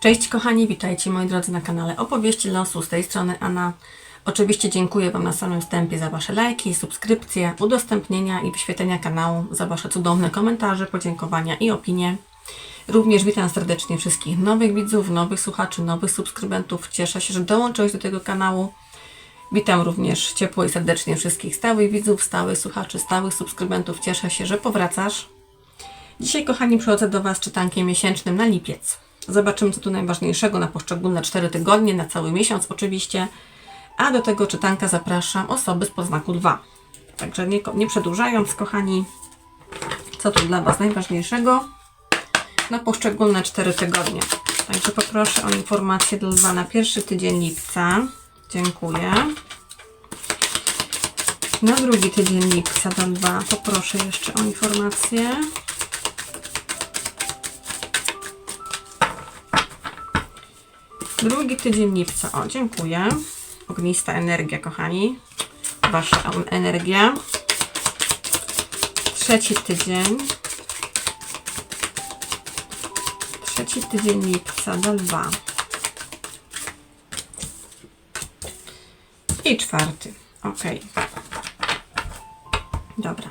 Cześć kochani, witajcie moi drodzy na kanale Opowieści Losu. Z tej strony Anna. Oczywiście dziękuję Wam na samym wstępie za Wasze lajki, subskrypcje, udostępnienia i wyświetlenia kanału, za Wasze cudowne komentarze, podziękowania i opinie. Również witam serdecznie wszystkich nowych widzów, nowych słuchaczy, nowych subskrybentów. Cieszę się, że dołączyłeś do tego kanału. Witam również ciepło i serdecznie wszystkich stałych widzów, stałych słuchaczy, stałych subskrybentów. Cieszę się, że powracasz. Dzisiaj, kochani, przychodzę do Was czytankiem miesięcznym na lipiec. Zobaczymy, co tu najważniejszego na poszczególne 4 tygodnie, na cały miesiąc oczywiście. A do tego czytanka zapraszam osoby z poznaku 2. Także nie, nie przedłużając, kochani, co tu dla Was najważniejszego na poszczególne 4 tygodnie. Także poproszę o informację dla Lwa na pierwszy tydzień lipca. Dziękuję. Na drugi tydzień lipca do Lwa poproszę jeszcze o informację. Drugi tydzień lipca. O, dziękuję. Ognista energia, kochani. Wasza energia. Trzeci tydzień. Trzeci tydzień lipca do lwa. I czwarty. Ok. Dobra.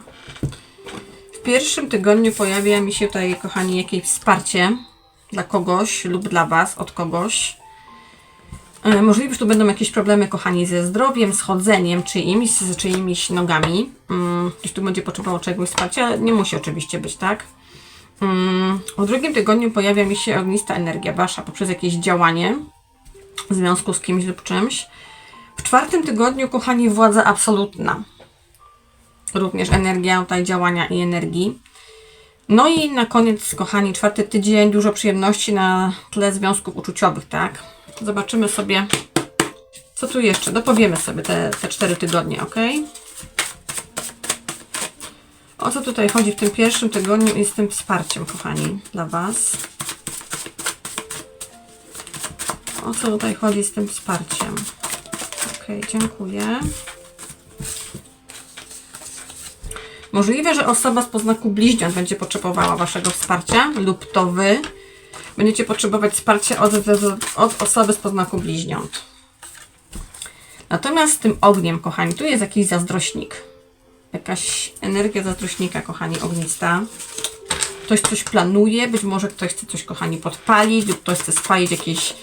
W pierwszym tygodniu pojawia mi się tutaj, kochani, jakieś wsparcie dla kogoś lub dla Was, od kogoś. E, Możliwe, że tu będą jakieś problemy, kochani, ze zdrowiem, z chodzeniem czyimiś, z czyimiś nogami. Mm, Ktoś tu będzie potrzebował czegoś wsparcia, nie musi oczywiście być, tak? Mm, W drugim tygodniu pojawia mi się ognista energia Wasza poprzez jakieś działanie w związku z kimś lub czymś. W czwartym tygodniu, kochani, władza absolutna. Również energia tutaj działania i energii. No i na koniec, kochani, czwarty tydzień, dużo przyjemności na tle związków uczuciowych, tak? Zobaczymy sobie, co tu jeszcze. Dopowiemy sobie te, te cztery tygodnie, ok? O co tutaj chodzi w tym pierwszym tygodniu i z tym wsparciem, kochani, dla Was? O co tutaj chodzi z tym wsparciem? Ok, dziękuję. Możliwe, że osoba z poznaku bliźniąt będzie potrzebowała Waszego wsparcia lub to Wy będziecie potrzebować wsparcia od, od osoby z poznaku bliźniąt. Natomiast tym ogniem, kochani, tu jest jakiś zazdrośnik. Jakaś energia zazdrośnika, kochani, ognista. Ktoś coś planuje, być może ktoś chce coś, kochani, podpalić lub ktoś chce spalić jakiś...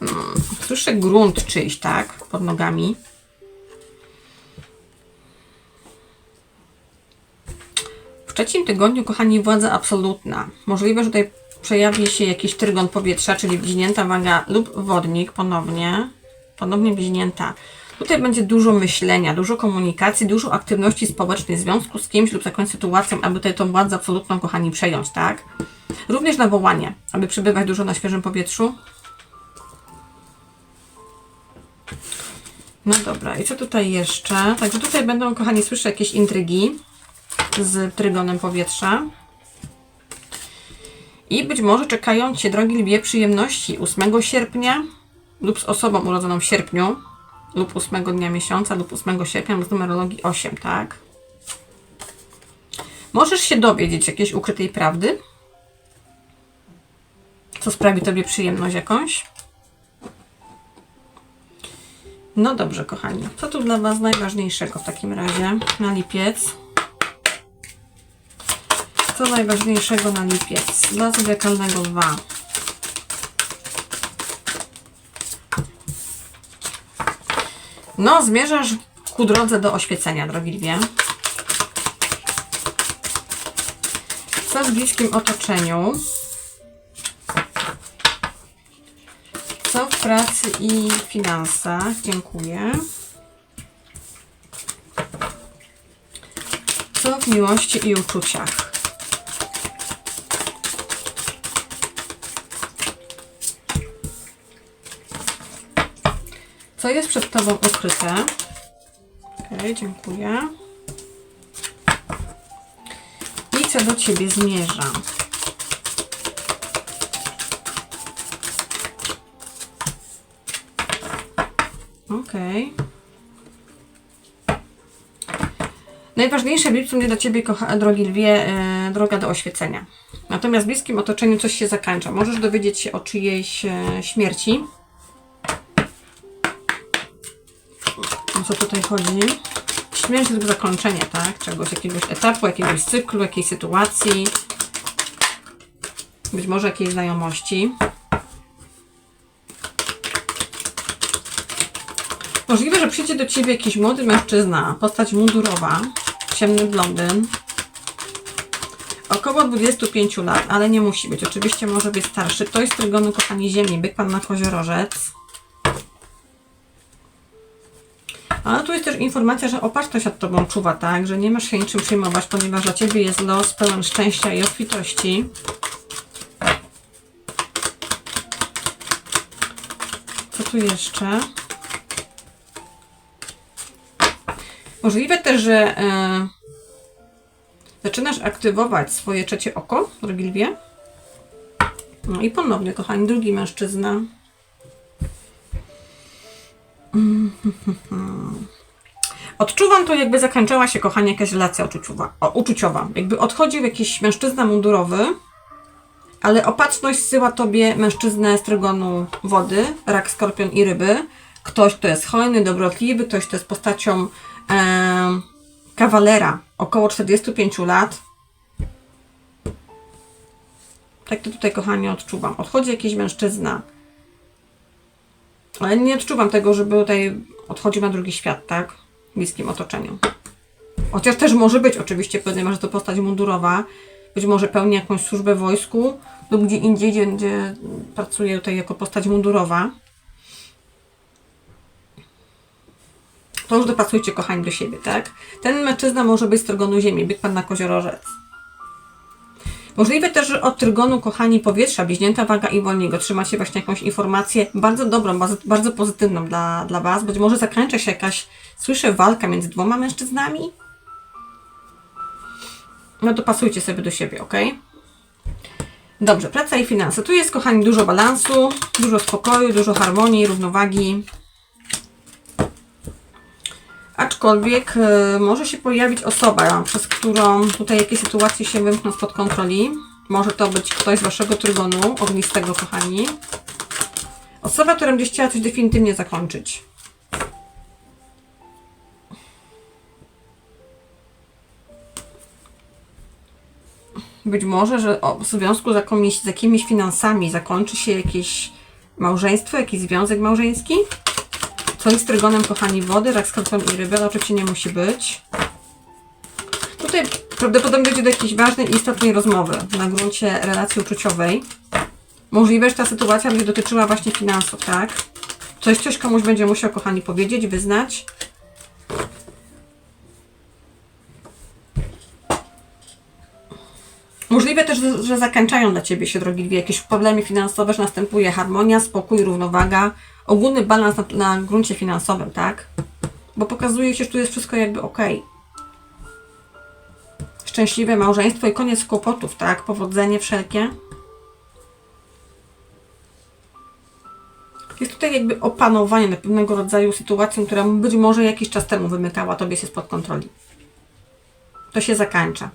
Mm, słyszę grunt czyjś, tak? Pod nogami. W trzecim tygodniu, kochani, władza absolutna. Możliwe, że tutaj przejawi się jakiś trygon powietrza, czyli bliźnięta waga lub wodnik ponownie. Ponownie bliźnięta. Tutaj będzie dużo myślenia, dużo komunikacji, dużo aktywności społecznej związku z kimś lub z jakąś sytuacją, aby tutaj tą władzę absolutną, kochani, przejąć, tak? Również nawołanie, aby przebywać dużo na świeżym powietrzu. No dobra, i co tutaj jeszcze? Także tutaj będą, kochani, słyszę jakieś intrygi z trygonem powietrza. I być może czekają Cię, drogi lwie, przyjemności 8 sierpnia lub z osobą urodzoną w sierpniu lub 8 dnia miesiąca lub 8 sierpnia z numerologii 8, tak? Możesz się dowiedzieć jakiejś ukrytej prawdy, co sprawi Tobie przyjemność jakąś. No dobrze, kochani. Co tu dla Was najważniejszego w takim razie na lipiec? Co najważniejszego na lipiec? Dla zodiakalnego lwa. No, zmierzasz ku drodze do oświecenia, drogi lwie. Co w bliskim otoczeniu? Co w pracy i finansach? Dziękuję. Co w miłości i uczuciach? Co jest przed Tobą ukryte? Ok, dziękuję. I co do Ciebie zmierza? Ok. Najważniejsze w lipcu mnie dla Ciebie, kocha, drogi lwie, e, droga do oświecenia. Natomiast w bliskim otoczeniu coś się zakańcza. Możesz dowiedzieć się o czyjejś e, śmierci. O co tutaj chodzi? Śmierć lub zakończenie, tak? Czegoś, jakiegoś etapu, jakiegoś cyklu, jakiejś sytuacji. Być może jakiejś znajomości. Możliwe, że przyjdzie do Ciebie jakiś młody mężczyzna, postać mundurowa, ciemny blondyn, około 25 lat, ale nie musi być. Oczywiście może być starszy. To jest trygonu, kochani, ziemi, byk pan na koziorożec. Informacja, że opatrzność nad Tobą czuwa, tak? Że nie masz się niczym przejmować, ponieważ dla Ciebie jest los pełen szczęścia i obfitości. Co tu jeszcze? Możliwe też, że e, zaczynasz aktywować swoje trzecie oko, drogi lwie. No i ponownie, kochani, drugi mężczyzna. Odczuwam to, jakby zakończyła się, kochanie, jakaś relacja uczuciowa. O, uczuciowa. Jakby odchodził jakiś mężczyzna mundurowy, ale opatrzność syła tobie mężczyznę z trygonu wody, rak, skorpion i ryby. Ktoś, kto jest hojny, dobrotliwy, ktoś, kto jest postacią e, kawalera, około 45 lat. Tak to tutaj, kochanie, odczuwam. Odchodzi jakiś mężczyzna. Ale nie odczuwam tego, żeby tutaj odchodził na drugi świat, tak? Bliskim otoczeniu. Chociaż też może być, oczywiście, ponieważ że to postać mundurowa. Być może pełni jakąś służbę w wojsku lub gdzie indziej, gdzie, gdzie pracuje tutaj jako postać mundurowa. To już dopasujcie, kochani, do siebie, tak? Ten mężczyzna może być z trygonu ziemi, byk pan na koziorożec. Możliwe też, że od trygonu, kochani, powietrza, bliźnięta waga i wolnik otrzymacie właśnie jakąś informację bardzo dobrą, bardzo, bardzo pozytywną dla, dla Was. Być może zakończy się jakaś, słyszę, walka między dwoma mężczyznami. No dopasujcie sobie do siebie, ok? Dobrze, praca i finanse. Tu jest, kochani, dużo balansu, dużo spokoju, dużo harmonii, równowagi. Aczkolwiek y, może się pojawić osoba, przez którą tutaj jakieś sytuacje się wymkną spod kontroli. Może to być ktoś z Waszego trygonu ognistego, kochani. Osoba, która będzie chciała coś definitywnie zakończyć. Być może, że w związku z jakimiś, z jakimiś finansami zakończy się jakieś małżeństwo, jakiś związek małżeński. Co jest trygonem, kochani, wody, rak, skorpion i ryby, ale oczywiście nie musi być. Tutaj prawdopodobnie dojdzie do jakiejś ważnej i istotnej rozmowy na gruncie relacji uczuciowej. Możliwe, że ta sytuacja będzie dotyczyła właśnie finansów, tak? Coś, coś komuś będzie musiał, kochani, powiedzieć, wyznać. Też, że- zakończają dla Ciebie się, drogi dwie, jakieś problemy finansowe, że następuje harmonia, spokój, równowaga, ogólny balans na, na gruncie finansowym, tak? Bo pokazuje się, że tu jest wszystko jakby ok. Szczęśliwe małżeństwo i koniec kłopotów, tak? Powodzenie wszelkie. Jest tutaj jakby opanowanie na pewnego rodzaju sytuacją, która być może jakiś czas temu wymykała Tobie się spod kontroli. To się zakończa.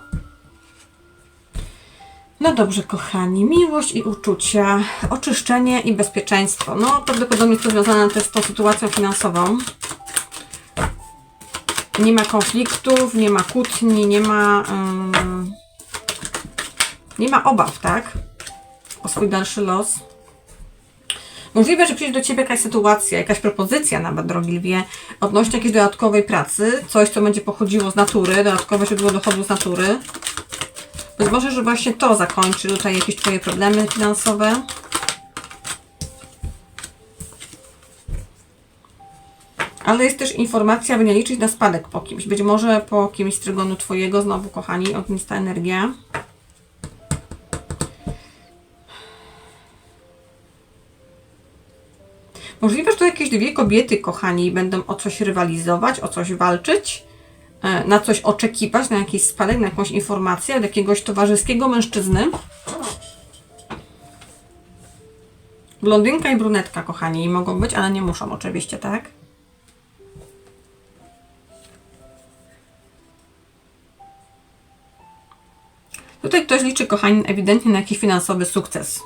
No dobrze, kochani, miłość i uczucia, oczyszczenie i bezpieczeństwo. No, prawdopodobnie to związane też z tą sytuacją finansową. Nie ma konfliktów, nie ma kłótni, nie ma. ym, nie ma obaw, tak? O swój dalszy los. Możliwe, że przyjdzie do Ciebie jakaś sytuacja, jakaś propozycja nawet, drogi lwie, odnośnie jakiejś dodatkowej pracy, coś, co będzie pochodziło z natury, dodatkowe źródło dochodu z natury. Może, że właśnie to zakończy tutaj jakieś Twoje problemy finansowe. Ale jest też informacja, by nie liczyć na spadek po kimś. Być może po kimś z trygonu Twojego, znowu kochani, ognista energia. Możliwe, że to jakieś dwie kobiety, kochani, będą o coś rywalizować, o coś walczyć, E, na coś oczekiwać, na jakiś spadek, na jakąś informację od jakiegoś towarzyskiego mężczyzny. Blondynka i brunetka, kochani, mogą być, ale nie muszą oczywiście, tak? Tutaj ktoś liczy, kochani, ewidentnie na jakiś finansowy sukces.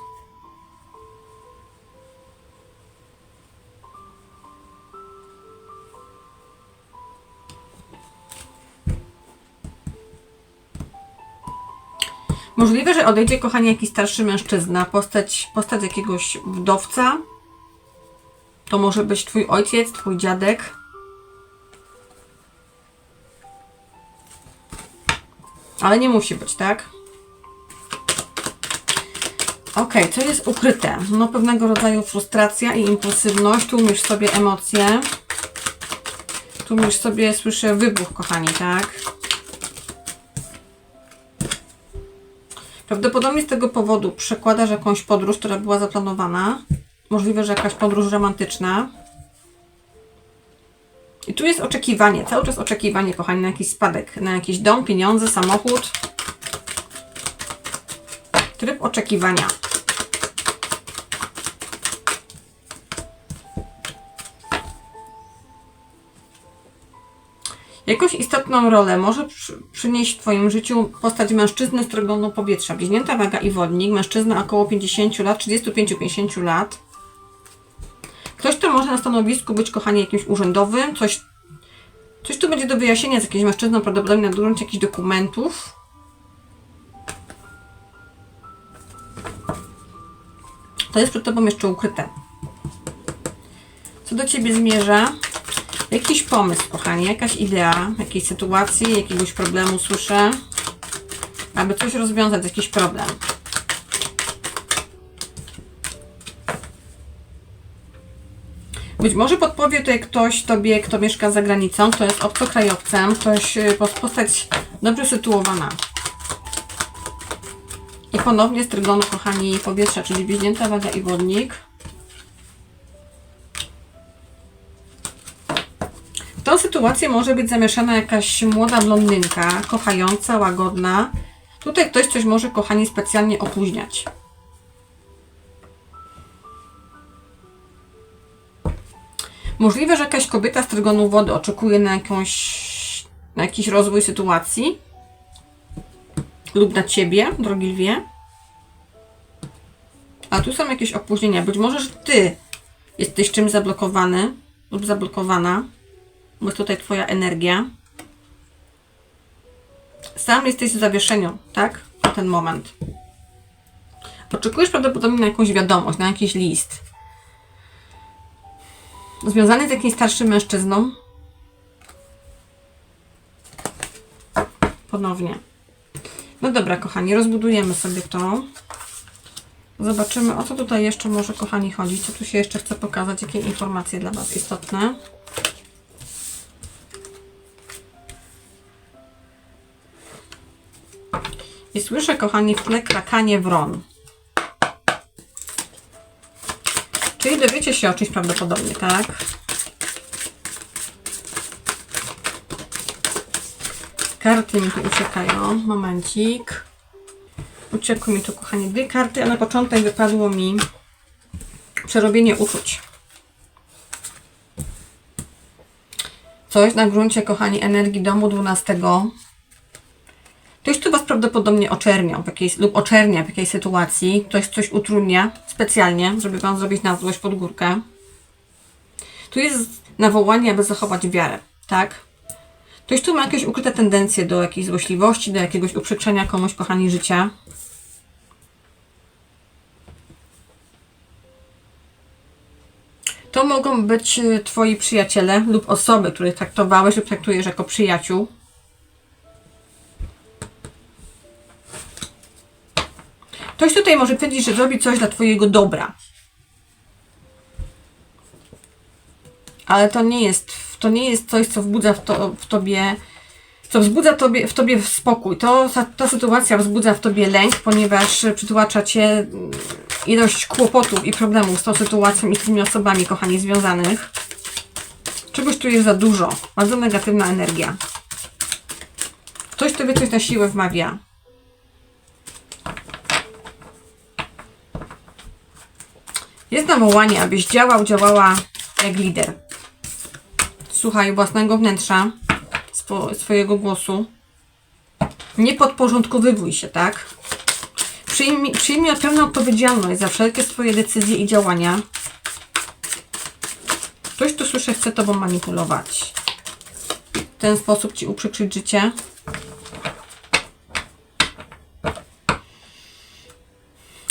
Możliwe, że odejdzie, kochani, jakiś starszy mężczyzna, postać, postać jakiegoś wdowca. To może być twój ojciec, twój dziadek. Ale nie musi być, tak? Ok, co jest ukryte? No pewnego rodzaju frustracja i impulsywność. Tu umiesz sobie emocje. Tu umiesz sobie, słyszę, wybuch, kochani, tak? Prawdopodobnie z tego powodu przekładasz jakąś podróż, która była zaplanowana. Możliwe, że jakaś podróż romantyczna. I tu jest oczekiwanie, cały czas oczekiwanie, kochani, na jakiś spadek, na jakiś dom, pieniądze, samochód. Tryb oczekiwania. Jakąś istotną rolę może przy, przynieść w Twoim życiu postać mężczyzny z trygonu powietrza. Bliźnięta waga i wodnik, mężczyzna około 50 lat, 35-50 lat. Ktoś, kto może na stanowisku być, kochani, jakimś urzędowym, coś, coś tu będzie do wyjaśnienia z jakimś mężczyzną, prawdopodobnie na gruncie jakichś dokumentów. To jest przed Tobą jeszcze ukryte. Co do Ciebie zmierza? Jakiś pomysł, kochani, jakaś idea, jakiejś sytuacji, jakiegoś problemu słyszę, aby coś rozwiązać, jakiś problem. Być może podpowie tutaj ktoś Tobie, kto mieszka za granicą, kto jest obcokrajowcem, ktoś, y, pos- postać dobrze sytuowana. I ponownie z trygonu, kochani, powietrza, czyli bliźnięta waga i wodnik. Sytuację może być zamieszana jakaś młoda blondynka, kochająca, łagodna. Tutaj ktoś coś może, kochani, specjalnie opóźniać. Możliwe, że jakaś kobieta z trygonu wody oczekuje na, jakąś, na jakiś rozwój sytuacji lub na ciebie, drogi lwie. A tu są jakieś opóźnienia. Być może, że ty jesteś czymś zablokowany lub zablokowana, bo tutaj twoja energia. Sam jesteś w zawieszeniu, tak? Na ten moment. Oczekujesz prawdopodobnie na jakąś wiadomość, na jakiś list. Związany z jakimś starszym mężczyzną. Ponownie. No dobra, kochani, rozbudujemy sobie to. Zobaczymy, o co tutaj jeszcze może, kochani, chodzić. Co tu się jeszcze chce pokazać, jakie informacje dla Was istotne. I słyszę, kochani, w tle krakanie wron. Czyli dowiecie się o czymś prawdopodobnie, tak? Karty mi tu uciekają. Momencik. Uciekły mi tu, kochani, dwie karty, a na początek wypadło mi przerobienie uczuć. Coś na gruncie, kochani, energii domu 12. Ktoś tu Was prawdopodobnie oczerniał w jakiejś, lub oczernia w jakiejś sytuacji. Ktoś coś utrudnia specjalnie, żeby Wam zrobić na złość pod górkę. Tu jest nawołanie, aby zachować wiarę, tak? Ktoś tu ma jakieś ukryte tendencje do jakiejś złośliwości, do jakiegoś uprzykrzenia komuś, kochani, życia. To mogą być y, Twoi przyjaciele lub osoby, których traktowałeś lub traktujesz jako przyjaciół. Ktoś tutaj może twierdzić, że zrobi coś dla Twojego dobra. Ale to nie jest, to nie jest coś, co wzbudza w, to, w Tobie, co wzbudza tobie, w Tobie spokój. To, ta, ta sytuacja wzbudza w Tobie lęk, ponieważ przytłacza Cię mm, ilość kłopotów i problemów z tą sytuacją i z tymi osobami, kochani, związanych. Czegoś tu jest za dużo. Bardzo negatywna energia. Ktoś Tobie coś na siłę wmawia. Jest nawołanie, abyś działał, działała jak lider. Słuchaj własnego wnętrza, swo- swojego głosu. Nie podporządkowywuj się, tak? Przyjmij, przyjmij pełną odpowiedzialność za wszelkie swoje decyzje i działania. Ktoś tu słyszę chce tobą manipulować. W ten sposób ci uprzykrzyć życie.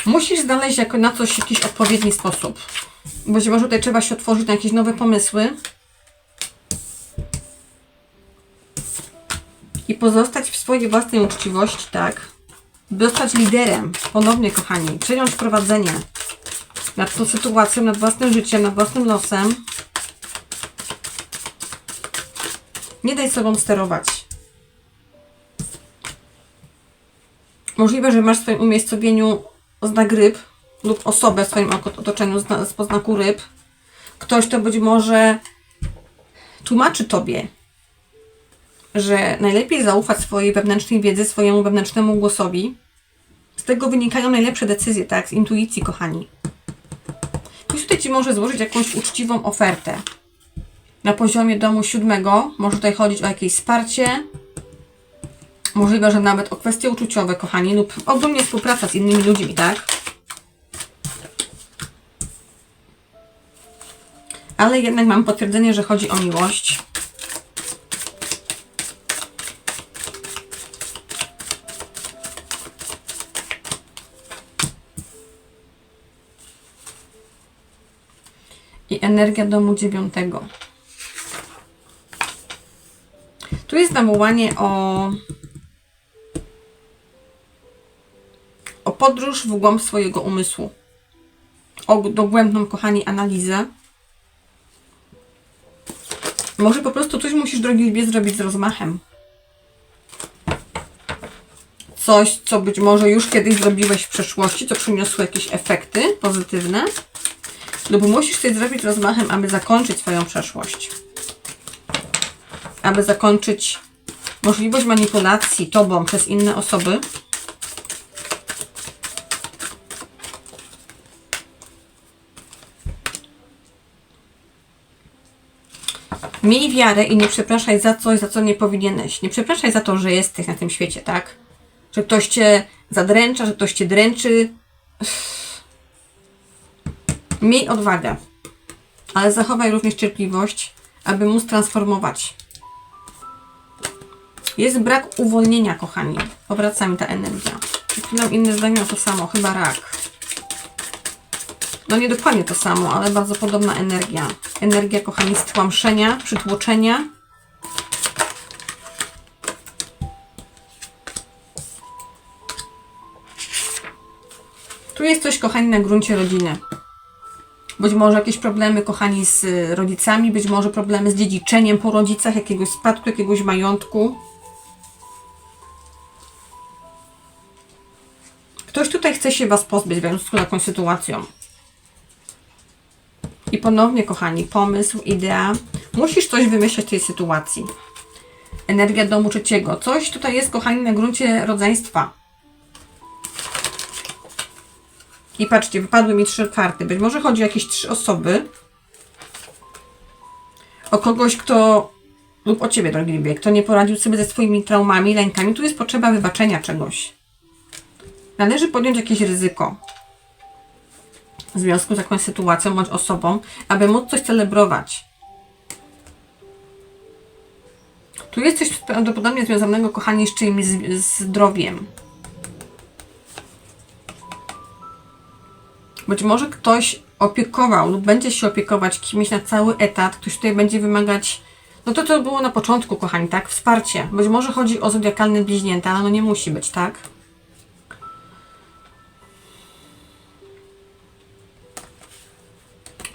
Musisz znaleźć jako na coś jakiś odpowiedni sposób. Być może tutaj trzeba się otworzyć na jakieś nowe pomysły. I pozostać w swojej własnej uczciwości, tak? By zostać liderem, ponownie kochani, przejąć prowadzenie nad tą sytuacją, nad własnym życiem, nad własnym losem. Nie daj sobą sterować. Możliwe, że masz w swoim umiejscowieniu znak ryb lub osobę w swoim otoczeniu z poznaku ryb. Ktoś, kto być może tłumaczy tobie, że najlepiej zaufać swojej wewnętrznej wiedzy, swojemu wewnętrznemu głosowi. Z tego wynikają najlepsze decyzje, tak? Z intuicji, kochani. Ktoś tutaj Ci może złożyć jakąś uczciwą ofertę. Na poziomie domu siódmego może tutaj chodzić o jakieś wsparcie, możliwe, że nawet o kwestie uczuciowe, kochani, lub ogólnie współpraca z innymi ludźmi, tak? Ale jednak mam potwierdzenie, że chodzi o miłość. i energia domu dziewiątego. Tu jest nawołanie o, podróż w głąb swojego umysłu. O dogłębną, kochani, analizę. Może po prostu coś musisz, drogi lwie, zrobić z rozmachem. Coś, co być może już kiedyś zrobiłeś w przeszłości, co przyniosło jakieś efekty pozytywne lub musisz coś zrobić rozmachem, aby zakończyć swoją przeszłość. Aby zakończyć możliwość manipulacji tobą przez inne osoby. Miej wiarę i nie przepraszaj za coś, za co nie powinieneś. Nie przepraszaj za to, że jesteś na tym świecie, tak? Że ktoś cię zadręcza, że ktoś cię dręczy. Miej odwagę, ale zachowaj również cierpliwość, aby móc transformować. Jest brak uwolnienia, kochani. Powraca mi ta energia. Przed chwilą inne zdanie to samo, chyba rak. No nie dokładnie to samo, ale bardzo podobna energia. Energia, kochani, stłamszenia, przytłoczenia. Tu jest coś, kochani, na gruncie rodziny. Być może jakieś problemy, kochani, z y, rodzicami, być może problemy z dziedziczeniem po rodzicach, jakiegoś spadku, jakiegoś majątku. Ktoś tutaj chce się Was pozbyć w związku z taką sytuacją. I ponownie, kochani, pomysł, idea. Musisz coś wymyśleć w tej sytuacji. Energia domu trzeciego. Coś tutaj jest, kochani, na gruncie rodzeństwa. I patrzcie, wypadły mi trzy karty. Być może chodzi o jakieś trzy osoby. O kogoś, kto. lub o ciebie, drogi Libie, kto nie poradził sobie ze swoimi traumami, lękami. Tu jest potrzeba wybaczenia czegoś. Należy podjąć jakieś ryzyko w związku z jakąś sytuacją bądź osobą, aby móc coś celebrować. Tu jest coś prawdopodobnie związanego, kochani, z czyimś zdrowiem. Być może ktoś opiekował lub będzie się opiekować kimś na cały etat, ktoś tutaj będzie wymagać, no to to było na początku, kochani, tak? Wsparcie. Być może chodzi o zodiakalne bliźnięta, ale no nie musi być, tak?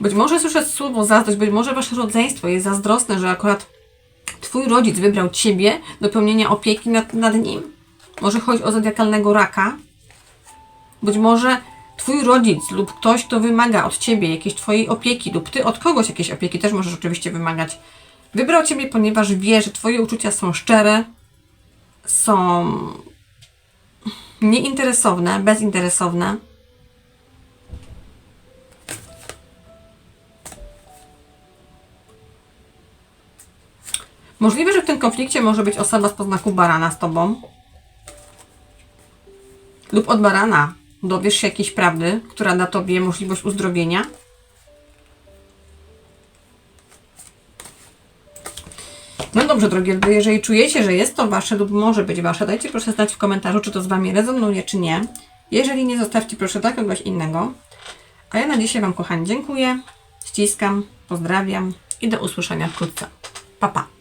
Być może słyszę słowo zazdrość, być może wasze rodzeństwo jest zazdrosne, że akurat twój rodzic wybrał ciebie do pełnienia opieki nad, nad nim. Może chodzi o zodiakalnego raka. Być może twój rodzic lub ktoś, kto wymaga od ciebie jakiejś twojej opieki, lub ty od kogoś jakiejś opieki, też możesz oczywiście wymagać. Wybrał ciebie, ponieważ wie, że twoje uczucia są szczere, są nieinteresowne, bezinteresowne. Możliwe, że w tym konflikcie może być osoba z poznaku barana z tobą. Lub od barana. dowiesz się jakiejś prawdy, która da Tobie możliwość uzdrowienia. No dobrze, drogie ludzie, jeżeli czujecie, że jest to Wasze lub może być Wasze, dajcie proszę znać w komentarzu, czy to z Wami rezonuje, czy nie. Jeżeli nie, zostawcie proszę dla kogoś innego. A ja na dzisiaj Wam, kochani, dziękuję, ściskam, pozdrawiam i do usłyszenia wkrótce. Pa, pa!